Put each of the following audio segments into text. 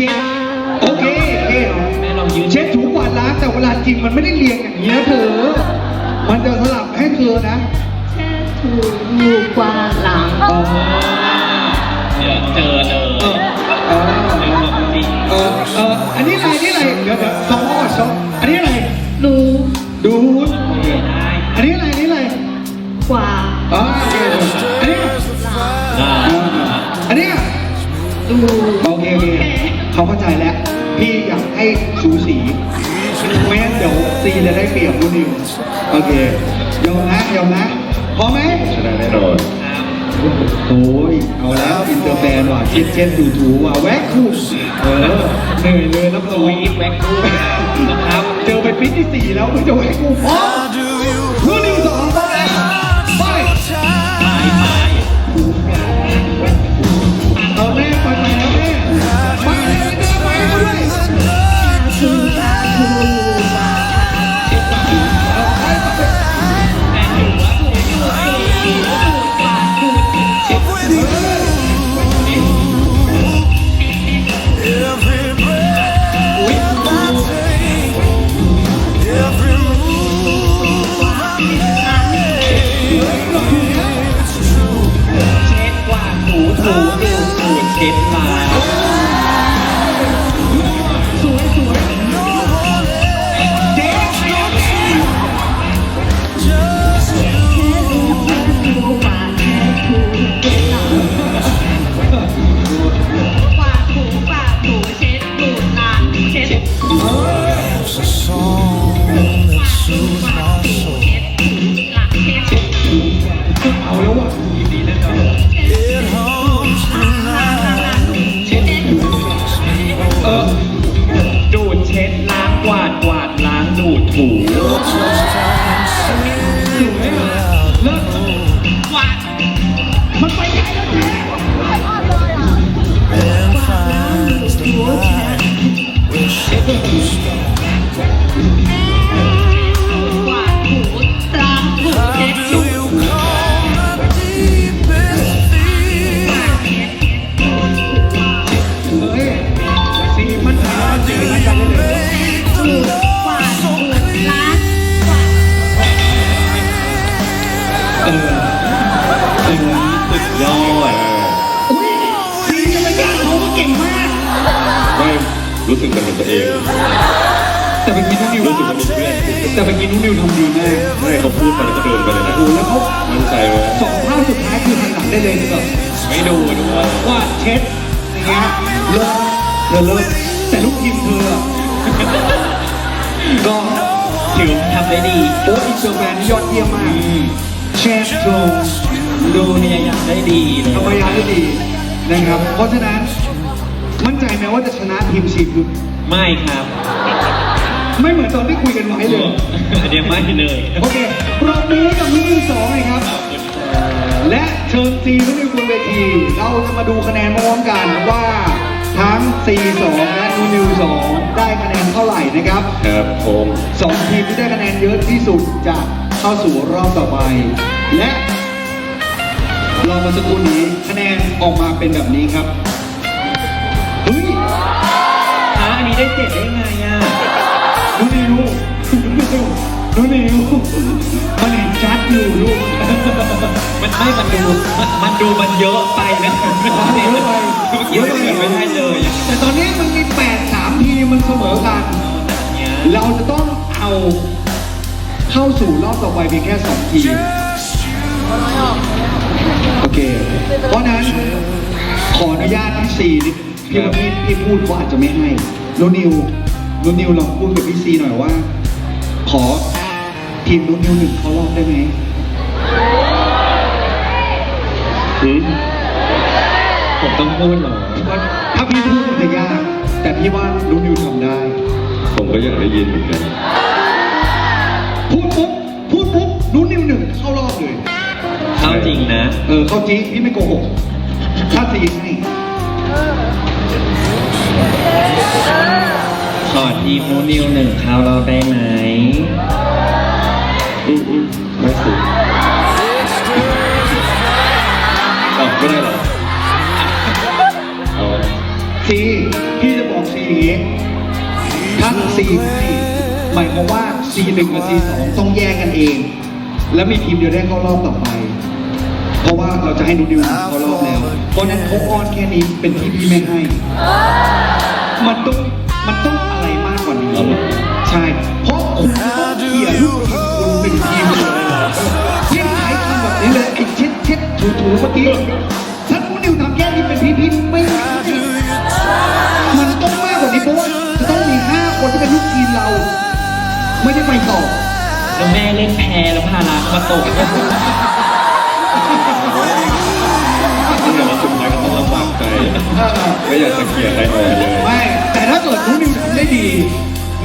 ช็ดโอเคโอเคแม่ลองยืนเช็ดถูกวาดล้างแต่เวลาจริงมันไม่ได้เรียงอย่างนี้นะเธอ มันจะสลับให้เธอนะแค่ถูถูกวาดหลังอ๋อเดี๋ยวเจอเลยเออเออเดี๋ยวบอกจริงเออเอออันนี้อะไรอันนี่อะไรเดี๋ยวเดี๋ยวสองข้อสองอันนี้อะ ซีจะได้เปรียบคุณนิวโอเคยอมนะยอมนะพร้อมไหมชนะแน่นอนครับโอ้ยเอาแล้วอินเตอร์แฟนว่ะเช็ดเช็ดถูถูว่ะแวะคู่เออเหนื่อยเลยรับรสองวีทแว็กซ์นะครับเจอไปปิดที่สี่แล้วไม่จะแวะคู่พร้อม สูดเช็ดมา กวาดกวาดล้างดูดถู เออเออสุดยอดอุ้ยสีจะไม่กล้าเขาก็เก่งมาก ไม่รู้สึกเป็นตัวเอง แต่เมื่อกี้น้องนิวรู้สึกว่ามีเพื่อนแต่เมื่อกี้น้องนิวทำดีมากไม่เขาพูดไปแล้วก็เดินไปเลยนะโอ้แล้วเขามั่นใจไหมสองท่าสุดท้ายคือหันหลังได้เลยแบบไม่ดูด้วยว่าเช็ดอย่างเงี้ยเลิศเลิศเลิศแต่ลูกทีมเธอก็ถือทำได้ดีโอ้อินเตอร์แมนยอดเยี่ยมมาก เชฟโจดูพยายามได้ดีเลยทำพยายามได้ดีนะครับ เพราะฉะนั้นมั่นใจไหมว่าจะชนะทีมซีคุณไม่ครับ ไม่เหมือนตอนที่คุยกันไว้เลยอันเนี้ยไม่เลยโอเคปรบมือให้กับมือสองเลยครับ และเชิญซีทุกท่านบนเวที เราจะมาดูคะแนนพร้อมกันว่าทั้ง C2 และนูนิว 2 ได้คะแนนเท่าไหร่นะครับ ครับผมสองทีมที่ได้คะแนนเยอะที่สุดจะ เข้าสู่รอบต่อไป และเรามาสักครู่นี้คะแนนออกมาเป็นแบบนี้ครับเฮ้ยฮะอันนี้ได้เจ็ดได้ไงอะนูนิวนูนิวมันเห็นชัดอยู่ลูกมันไม่มันดูมันมันดูมันเยอะไปนะเยอะไปเมื่อกี้ไม่เห็นไม่ได้เลยอะแต่ตอนนี้มันมี8 3ทีมมันเสมอกันเนี่ยเราจะต้องเอา เข้าสู่รอบต่อไปเพียงแค่ 2 ทีม โอเค เพราะฉะนั้นขออนุญาตพี่ซีนิดพี่พี่พี่พูดเขาอาจจะไม่ให้โนนิวโนนิวลองพูดกับพี่ซีหน่อยว่า ขอทีมโนนิวหนึ่งเข้ารอบได้ไหมหืมผมต้องพูดเหรอว่าถ้าพี่พูดมันจะยาก แต่พี่ว่าโนนิวทำได้ ผมก็อยากได้ยินเหมือนกันพูด ปุ๊บพูดปุ๊บโนนิวหนึ่งเข้ารอบเลยเข้าจริงนะ เออเข้าจริงพี่ไม่โกหกถ้าซีให้ขอทีมนูนิวหนึ่งเข้ารอบได้ไหมอืมอืมไม่สิอ๋อไม่ได้เหรอเอาซีพี่จะบอกซีให้หมายความว่า ซีหนึ่งกับซีสองต้องแยกกันเอง แล้วมีทีมเดียวได้เข้ารอบต่อไป เพราะว่าเราจะให้นูนิวเข้ารอบแล้ว เพราะฉะนั้นเขาอ้อนแค่นี้เป็นที่พี่ไม่ให้ มันต้องมันต้องอะไรมากกว่านี้เอาเหรอใช่ เพราะคุณจะต้องเขี่ยลูกทีมคุณเป็นทีมเลยพี่ใช้คำแบบนี้เลยไอ้เช็ดเช็ดถูถูเมื่อกี้ถ้านูนิวทำแค่นี้เป็นพี่พี่ไม่ ไม่ได้ไปต่อแล้วแม่เล่นแพ้แล้วพารามาตกที่เราสุดท้ายก็ต้องลำบากใจไม่อยากจะเกลียดใครออกเลยไม่แต่ถ้าเกิดนูนิวทำได้ดี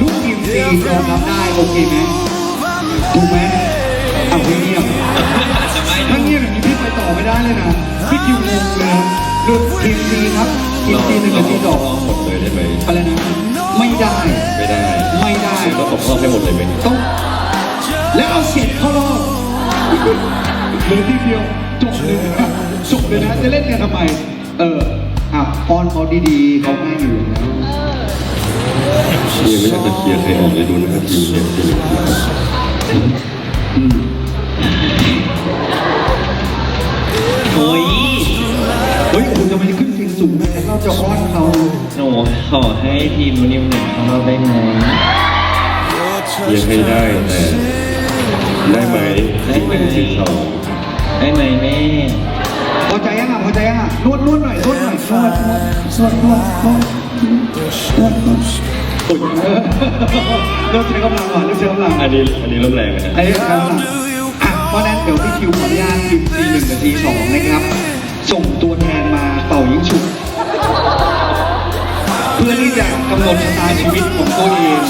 ลูกทีมซียอมรับได้โอเคไหมถูกไหมเอาเงียบอาจจะไม่ถ้าเงียบอย่างนี้พี่ไปต่อไม่ได้เลยนะพี่คิวงงเลยนะลูกทีมซีครับ ทีมซีหนึ่งกับทีสองหมดเลยได้ไหมอะไรนะไม่ได้ ไม่ได้ไม่ได้ก็ตกรอบให้หมดเลยไหมต้อง แล้วเอาเจ็ดเข้ารอบเหลือทีเดียวจบเลยนะจบเลยนะจะเล่นกันทำไม เอออะป้อนเขาดีๆเขาให้อยู่แล้วยังไม่อยากจะเกลียดใครออกเลยดูนะครับทีมเนี่ย อให้ทีมนูนิวหนึ่งเข้ารอบได้ไหมยังให้ได้แต่ได้ไหมที่เป็นสิบสองได้ไหมแม่พอใจยังอะพอใจยังอะนวดนวดหน่อยนวดหน่อยนวดนวดนวดนวดนวดนวดนวดอุ๊ยเออเริ่มใช้กำลังก่อนเริ่มใช้กำลังอันนี้อันนี้เริ่มแรงนะฮะไอ้กำลังอะเพราะฉะนั้นเดี๋ยวพี่คิวขออนุญาตทีมทีหนึ่งกับทีสองนะครับ ส่งตัวแทนมาเป่ายิงฉุบเพื่อที่จะ กำหนดชะตาชีวิตของตัวเอง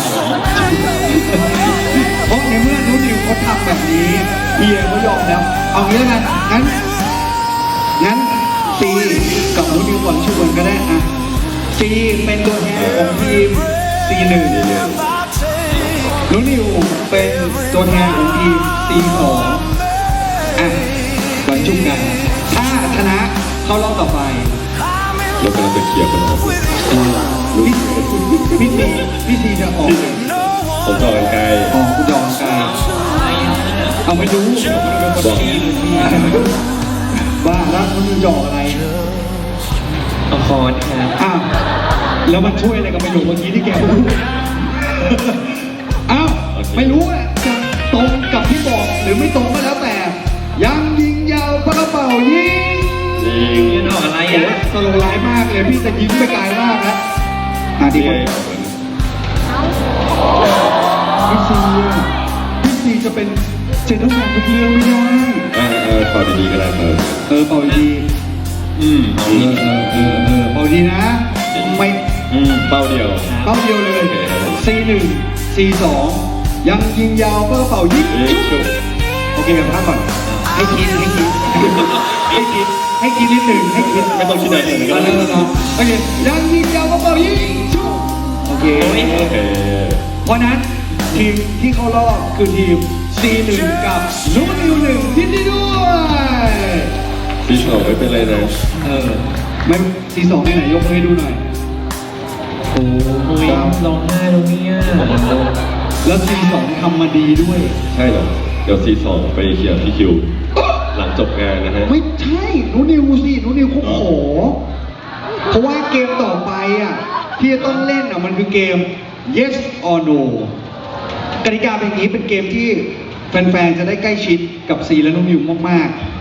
เพราะในเมื่อนุ่นิวเขาทำแบบนี้เฮียร์เขายอมแล้ว เอางี้แล้วกันงั้น งั้นซีกับนุ่นิวก่อนชวนก็ได้อะซีเป็นตัวแทนของทีมซีหนึ่งนุ่นิวเป็นตัวแทนของทีมซีสองอะก่อนชุบกันถ้าชนะเข้ารอบต่อไป เรากำลังจะเกลียดกันออกพี่พี่ซีพี่ซีจะออกผมต่อกันไกลออกคุณจออกไกลเอาไม่รู้เดี๋ยวมันนี้ว่าแล้วคุณจะออกอะไรเอาคอนครับอ้าวแล้วมันช่วยอะไรกับประโยคเมื่อกี้ที่แกพูดอ้าวไม่รู้อะจะตรงกับที่บอกหรือไม่ตรงก็แล้ว โอ้อะสโลว์ไลฟ์มากเลยพี่จะยิ้มไปไกลมากนะอะดีนี่กไงว่าพี่ซีอะพี่ซีจะเป็นเจนทุกอย่างทุกเรื่องไม่ได้อ่าเออต่อดีๆก็ได้ครับเออเป่าดีอืมเออเออเออเออเป่าดีนะไม่อืมเป้าเดียวเป้าเดียวเลยโอเคครับ C1 C2 ยังยิงยาวก็เป่ายิงเอ๊ะชุบชุบโอเคพักก่อนให้คิดให้คิดให้คิด ให้คิดนิดหนึ่งให้คิดไม่ต้องคิดอะไรเลยเอก็อได้เออเออโอเคยังยิงยาวก็เป่ายิงชุบโอเคโอเค เพราะนั้นทีมที่เข้ารอบคือทีม C1 กับนูนิวหนึ่งยินดีด้วยพี่สองไม่เป็นไรนะเออไม่ C2 ที่ไหนยกมือให้ดูหน่อยโอ้ยร้องไห้แล้วเนี่ยแล้ว C2 ทำมาดีด้วย ใช่เหรอเดี๋ยวซีสองไปเคลียร์พี่คิว หลังจบงานนะฮะ ไม่ใช่หนูนิวสิหนูนิวเขาขอเพราะว่าเกมต่อไปอะที่จะต้องเล่นอะมันคือเกม yes or no กติกาเป็นอย่างนี้เป็นเกมที่แฟนๆ จะได้ใกล้ชิดกับซีและหนูนิวมากๆ